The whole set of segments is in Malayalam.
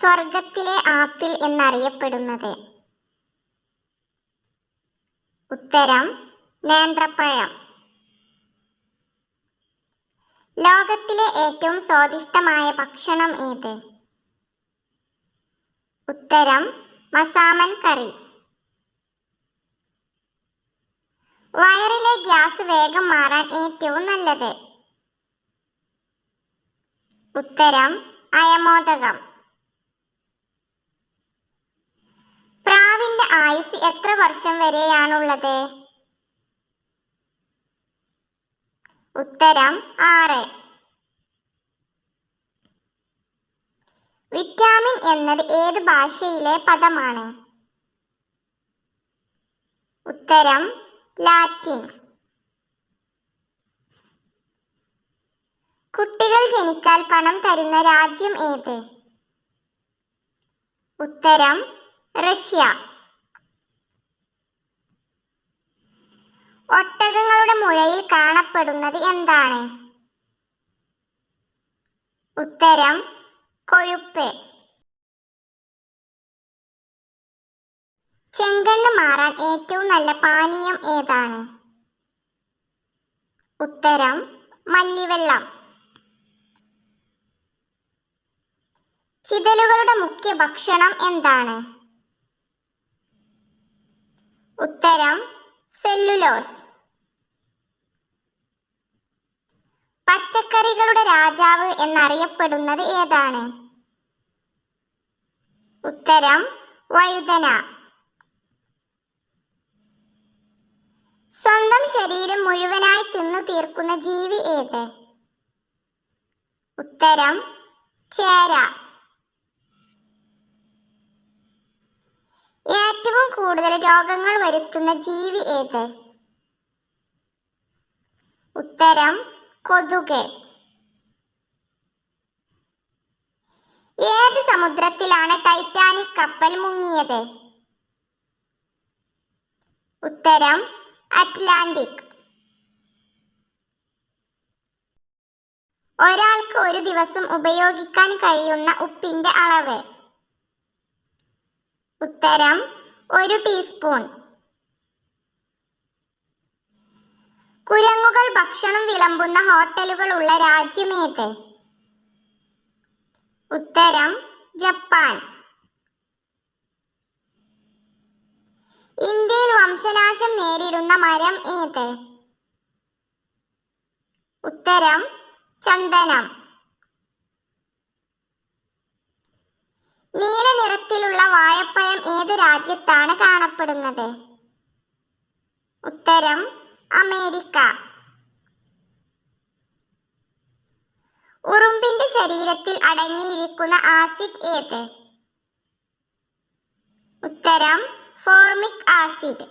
സ്വർഗത്തിലെ ആപ്പിൾ എന്നറിയപ്പെടുന്നത്. ഉത്തരം നേന്ത്രപ്പഴം. ലോകത്തിലെ ഏറ്റവും സ്വാദിഷ്ടമായ ഭക്ഷണം ഏത്? ഉത്തരം മസാമൻ കറി. വയറിലെ ഗ്യാസ് വേഗം മാറാൻ ഏറ്റവും നല്ലത്. ഉത്തരം അയമോദകം. പ്രാവിന്റെ ആയുസ് എത്ര വർഷം വരെയാണുള്ളത്? ഉത്തരം ആറ്. വിറ്റാമിൻ എന്നത് ഏത് ഭാഷയിലെ പദമാണ്? ഉത്തരം ലാറ്റിൻ. കുട്ടികൾ ജനിച്ചാൽ പണം തരുന്ന രാജ്യം ഏത്? ഉത്തരം റഷ്യ. ഒട്ടകങ്ങളുടെ മുഴയിൽ കാണപ്പെടുന്നത് എന്താണ്? ഉത്തരം കൊഴുപ്പ്. ചെങ്കണ്ണ് മാറാൻ ഏറ്റവും നല്ല പാനീയം ഏതാണ്? ഉത്തരം മല്ലിവെള്ളം. ചിതലുകളുടെ മുഖ്യ ഭക്ഷണം എന്താണ്? ഉത്തരം സെല്ലുലോസ്. പച്ചക്കറികളുടെ രാജാവ് എന്നറിയപ്പെടുന്നത് ഏതാണ്? ഉത്തരം വഴുതന. സ്വന്തം ശരീരം മുഴുവനായി തിന്നു തീർക്കുന്ന ജീവി ഏത്? ഉത്തരം ചേര. ഏറ്റവും കൂടുതൽ രോഗങ്ങൾ വരുത്തുന്ന ജീവി ഏത്? ഉത്തരം കൊതുക്. ഏത് സമുദ്രത്തിലാണ് ടൈറ്റാനിക് കപ്പൽ മുങ്ങിയത്? ഉത്തരം അറ്റ്ലാന്റിക്. ഒരാൾക്ക് ഒരു ദിവസം ഉപയോഗിക്കാൻ കഴിയുന്ന ഉപ്പിന്റെ അളവ്. ഉത്തരം ഒരു ടീസ്പൂൺ കുരങ്ങുകൾ ഭക്ഷണം വിളമ്പുന്ന ഹോട്ടലുകൾ ഉള്ള രാജ്യമേത് ഉത്തരം ജപ്പാൻ. ഇന്ത്യയിൽ വംശനാശം നേരിടുന്ന മരം ഏത്? ഉത്തരം ചന്ദനം. നീല നിറത്തിലുള്ള വാഴപ്പഴം ഏത് രാജ്യത്താണ് കാണപ്പെടുന്നത്? ഉത്തരം അമേരിക്ക. ഉറുമ്പിന്റെ ശരീരത്തിൽ അടങ്ങിയിരിക്കുന്ന ആസിഡ് ഏത്? ഉത്തരം ഫോർമിക് ആസിഡ്.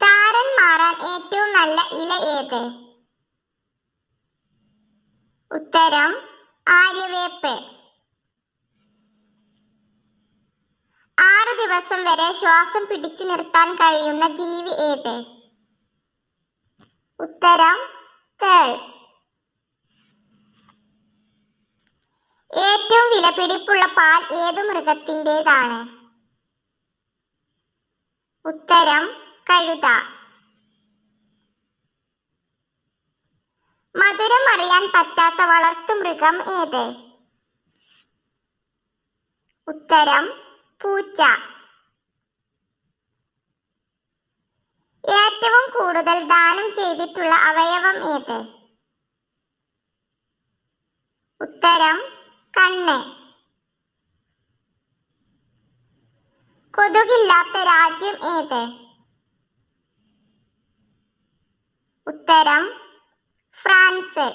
താരൻ മാറാൻ ഏറ്റവും നല്ല ഇല ഏത്? ഉത്തരം ആര്യവേപ്പ്. ആറ് ദിവസം വരെ ശ്വാസം പിടിച്ചു നിർത്താൻ കഴിയുന്ന ജീവി ഏത്? ഉത്തരം തേൾ. ഏറ്റവും വിലപിടിപ്പുള്ള പാൽ ഏതു മൃഗത്തിന്റെതാണ്? ഉത്തരം കഴുത. മധുരം അറിയാൻ പറ്റാത്ത വളർത്തുമൃഗം ഏത്? ഉത്തരം പൂച്ച. ഏറ്റവും കൂടുതൽ ദാനം ചെയ്തിട്ടുള്ള അവയവം ഏത്? ഉത്തരം കണ്ണ്. കൊതുകില്ലാത്ത രാജ്യം ഏത്? ഉത്തരം ഫ്രാൻസ്.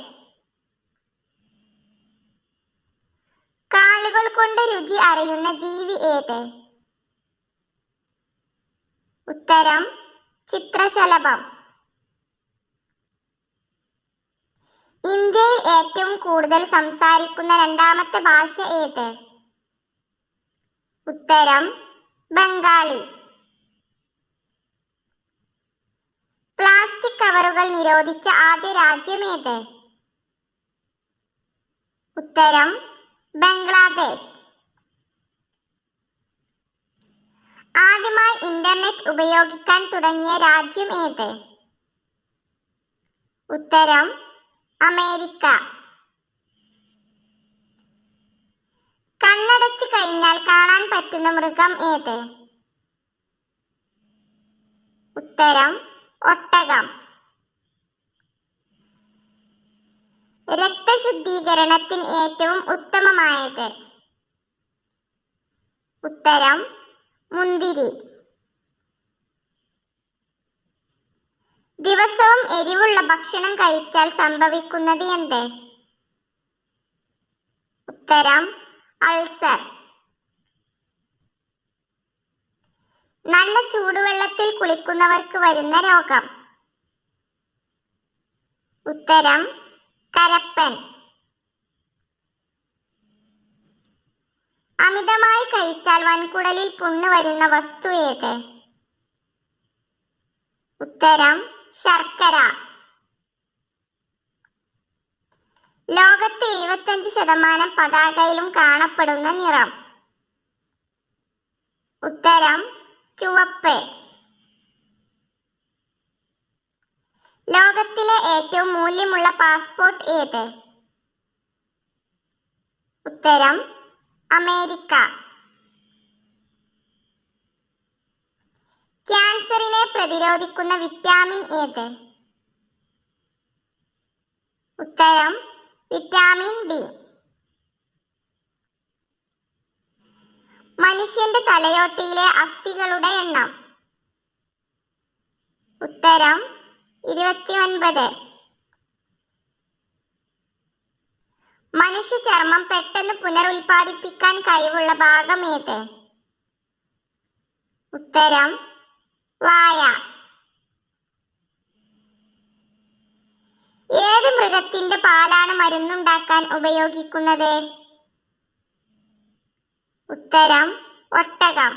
കാലുകൾ കൊണ്ട് രുചി അറിയുന്ന ജീവി ഏത്? ഉത്തരം ചിത്രശലഭം. ഇന്ത്യയിൽ ഏറ്റവും കൂടുതൽ സംസാരിക്കുന്ന രണ്ടാമത്തെ ഭാഷ ഏത്? ഉത്തരം ബംഗാളി. പ്ലാസ്റ്റിക് കവറുകൾ നിരോധിച്ച ആദ്യ രാജ്യം ഏത് ഉത്തരം ബംഗ്ലാദേശ്. ആദ്യമായി ഇന്റർനെറ്റ് ഉപയോഗിക്കാൻ തുടങ്ങിയ രാജ്യം ഏത്? ഉത്തരം അമേരിക്ക. കണ്ണടച്ചു കഴിഞ്ഞാൽ കാണാൻ പറ്റുന്ന മൃഗം ഏത്? ഉത്തരം ഒട്ടകം. രക്തശുദ്ധീകരണത്തിന് ഏറ്റവും ഉത്തമമായത്? ഉത്തരം മുന്തിരി. ദിവസവും എരിവുള്ള ഭക്ഷണം കഴിച്ചാൽ സംഭവിക്കുന്നത് എന്ത്? ഉത്തരം അൾസർ. നല്ല ചൂടുവെള്ളത്തിൽ കുളിക്കുന്നവർക്ക് വരുന്ന രോഗം. ഉത്തരം കരപ്പൻ അമിതമായി കഴിച്ചാൽ വൻകുടലിൽ പുണ്ണ് വരുന്ന വസ്തു ഏത്? ഉത്തരം ശർക്കര. ലോകത്തെ എഴുപത്തഞ്ച് ശതമാനം പതാകയിലും കാണപ്പെടുന്ന നിറം. ഉത്തരം ചുവപ്പ്. ലോകത്തിലെ ഏറ്റവും മൂല്യമുള്ള പാസ്പോർട്ട് ഏത്? ഉത്തരം അമേരിക്ക. ക്യാൻസറിനെ പ്രതിരോധിക്കുന്ന വിറ്റാമിൻ ഏത്? ഉത്തരം വിറ്റാമിൻ ഡി. മനുഷ്യന്റെ തലയോട്ടിയിലെ അസ്ഥികളുടെ എണ്ണം. ഉത്തരം ഇരുപത്തിയൊൻപത്. മനുഷ്യ ചർമ്മം പെട്ടെന്ന് പുനരുൽപാദിപ്പിക്കാൻ കഴിവുള്ള ഭാഗം ഏത്? ഉത്തരം വായ. ഏത് മൃഗത്തിന്റെ പാലാണ് മരുന്നുണ്ടാക്കാൻ ഉപയോഗിക്കുന്നത്? ഉത്തരം ഒട്ടകം.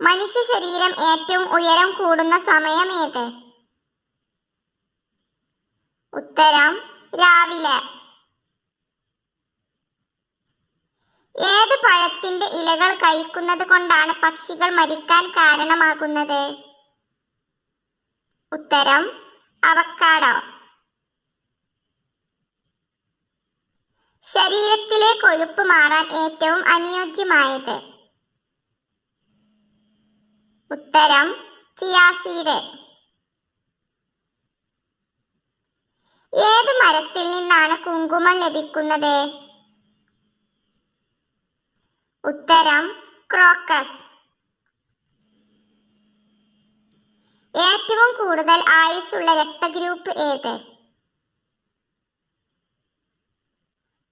മനുഷ്യ ശരീരം ഏറ്റവും ഉയരം കൂടുന്ന സമയം ഏത്? ഉത്തരം രാവിലെ. ഏത് പഴത്തിന്റെ ഇലകൾ കഴിക്കുന്നത് കൊണ്ടാണ് പക്ഷികൾ മരിക്കാൻ കാരണമാകുന്നത്? ഉത്തരം അവക്കാടോ. ശരീരത്തിലെ കൊഴുപ്പ് മാറാൻ ഏറ്റവും അനുയോജ്യമായത്. ഉത്തരം ചിയാസീഡ്. ഏത് മരത്തിൽ നിന്നാണ് കുങ്കുമം ലഭിക്കുന്നത്? ഉത്തരം ക്രോക്കസ്. ഏറ്റവും കൂടുതൽ ആയുസ്സുള്ള രക്തഗ്രൂപ്പ് ഏത്?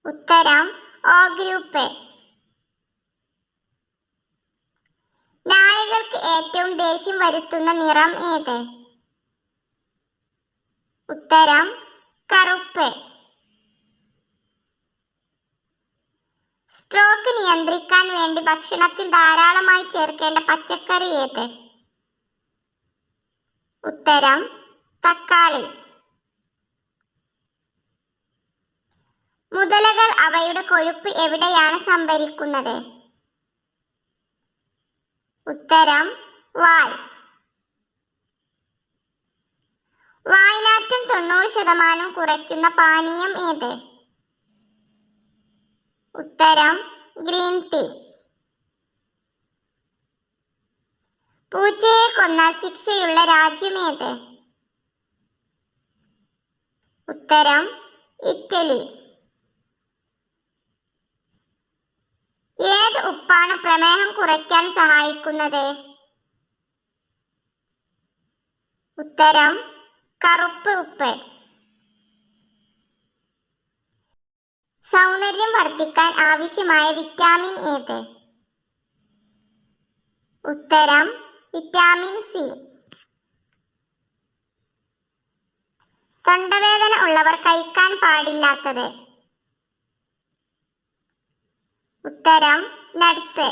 ഉത്തരം ഓ ഗ്രൂപ്പ്. നായകൾക്ക് ഏറ്റവും ദേഷ്യം വരുത്തുന്ന നിറം ഏത്? ഉത്തരം കറുപ്പ്. സ്ട്രോക്ക് നിയന്ത്രിക്കാൻ വേണ്ടി ഭക്ഷണത്തിൽ ധാരാളമായി ചേർക്കേണ്ട പച്ചക്കറി ഏത്? ഉത്തരം തക്കാളി. മുതലകൾ അവയുടെ കൊഴുപ്പ് എവിടെയാണ് സംഭരിക്കുന്നത്? ഉത്തരം വാൽ. വായനാറ്റം തൊണ്ണൂറ് ശതമാനം കുറയ്ക്കുന്ന പാനീയം ഏത്? ഉത്തരം ഗ്രീൻ ടീ. പൂച്ചയെ കൊന്നാൽ ശിക്ഷയുള്ള രാജ്യം ഏത്? ഉത്തരം ഇറ്റലി. ഏത് ഉപ്പാണ് പ്രമേഹം കുറയ്ക്കാൻ സഹായിക്കുന്നത്? ഉത്തരം കറുപ്പ് ഉപ്പ്. സൗന്ദര്യം വർദ്ധിക്കാൻ ആവശ്യമായ വിറ്റാമിൻ ഏത്? ഉത്തരം വിറ്റാമിൻ സി. തൊണ്ടവേദന ഉള്ളവർ കഴിക്കാൻ പാടില്ലാത്തത്. ഉത്തരം നട്സ്.